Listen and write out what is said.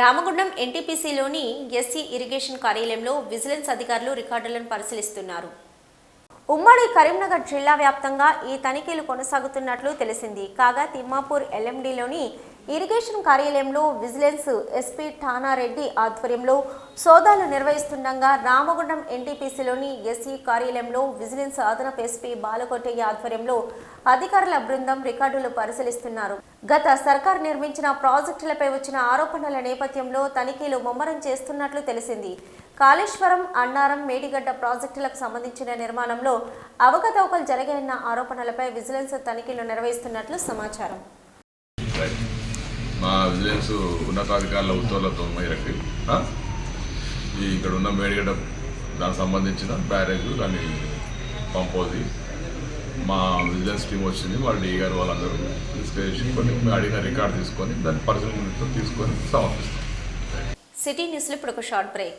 రామగుండం ఎన్టీపీసీలోని SC irrigation కార్యాలయంలో vigilance అధికారులు రికార్డులను పరిశీలిస్తున్నారు. ఉమ్మడి కరీంనగర్ జిల్లా వ్యాప్తంగా ఈ తనిఖీలు కొనసాగుతున్నట్లు తెలిసింది. కాగా తిమ్మాపూర్ ఎల్ఎండిలోని ఇరిగేషన్ కార్యాలయంలో విజిలెన్స్ ఎస్పీ ఠానారెడ్డి ఆధ్వర్యంలో సోదాలు నిర్వహిస్తుండగా రామగుండం ఎన్టీపీసీలోని ఎస్సీ కార్యాలయంలో విజిలెన్స్ అదనపు ఎస్పీ బాలకోటయ్య ఆధ్వర్యంలో అధికారుల బృందం రికార్డులు పరిశీలిస్తున్నారు. గత సర్కార్ నిర్మించిన ప్రాజెక్టులపై వచ్చిన ఆరోపణల నేపథ్యంలో తనిఖీలు ముమ్మరం చేస్తున్నట్లు తెలిసింది. కాళేశ్వరం అన్నారం మేడిగడ్డ ప్రాజెక్టులకు సంబంధించిన నిర్మాణంలో అవకతవకలు జరిగాయన్న ఆరోపణలపై విజిలెన్స్ తనిఖీలు నిర్వహిస్తున్నట్లు సమాచారం. మా విజిలెన్స్ ఉన్నతాధికారుల ఉత్తర్వులతో మేరకు ఈ ఇక్కడ ఉన్న మేడిగడ్డ దానికి సంబంధించిన బ్యారేజ్ దాన్ని పంపోది మా విజిలెన్స్ టీం వచ్చింది వాళ్ళ డీ గారు వాళ్ళందరూ తీసుకెళ్ళి కొన్ని అడిగిన రికార్డ్ తీసుకొని దాన్ని పరిశీలన తీసుకొని సమర్పిస్తాం. సిటీ న్యూస్లో ఇప్పుడు ఒక షార్ట్ బ్రేక్.